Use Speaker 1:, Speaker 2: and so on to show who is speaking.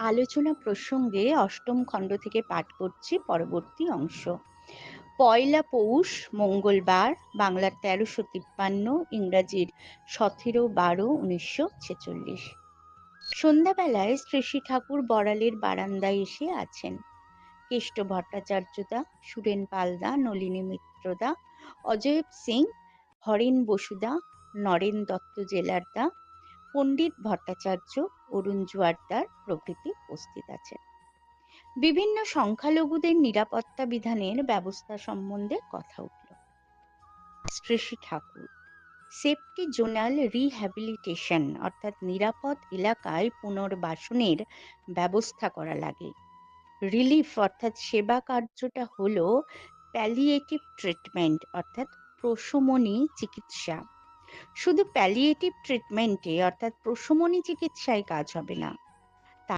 Speaker 1: আলোচনা প্রসঙ্গে অষ্টম খণ্ড থেকে পাঠ করছি পরবর্তী অংশ। পয়লা পৌষ, মঙ্গলবার, বাংলার তেরোশো তিপ্পান্ন, ইংরাজির সতেরো বারো, উনিশশো ছেচল্লিশ। সন্ধ্যাবেলায় শ্রী ঠাকুর বড়ালের বারান্দায় এসে আছেন। কেষ্ট ভট্টাচার্যদা, সুরেন পালদা, নলিনী মিত্রদা অজয় সিং, হরেন বসুদা, নরেন দত্ত জেলারদা, পণ্ডিত ভট্টাচার্য অরুণ জোয়ারদার প্রভৃতি উপস্থিত আছেন বিভিন্ন সংখ্যালঘুদের নিরাপত্তা বিধানের ব্যবস্থা সম্বন্ধে কথা উঠল। Shri Thakur, safety zonal rehabilitation অর্থাৎ নিরাপদ এলাকায় পুনর্বাসনের ব্যবস্থা করা লাগে। রিলিফ অর্থাৎ সেবা কার্যটা হলো প্যালিয়েটিভ ট্রিটমেন্ট অর্থাৎ প্রশমনী চিকিৎসা। শুধু প্যালিয়েটিভ ট্রিটমেন্টে অর্থাৎ প্রশমনী চিকিৎসায় কাজ হবে না।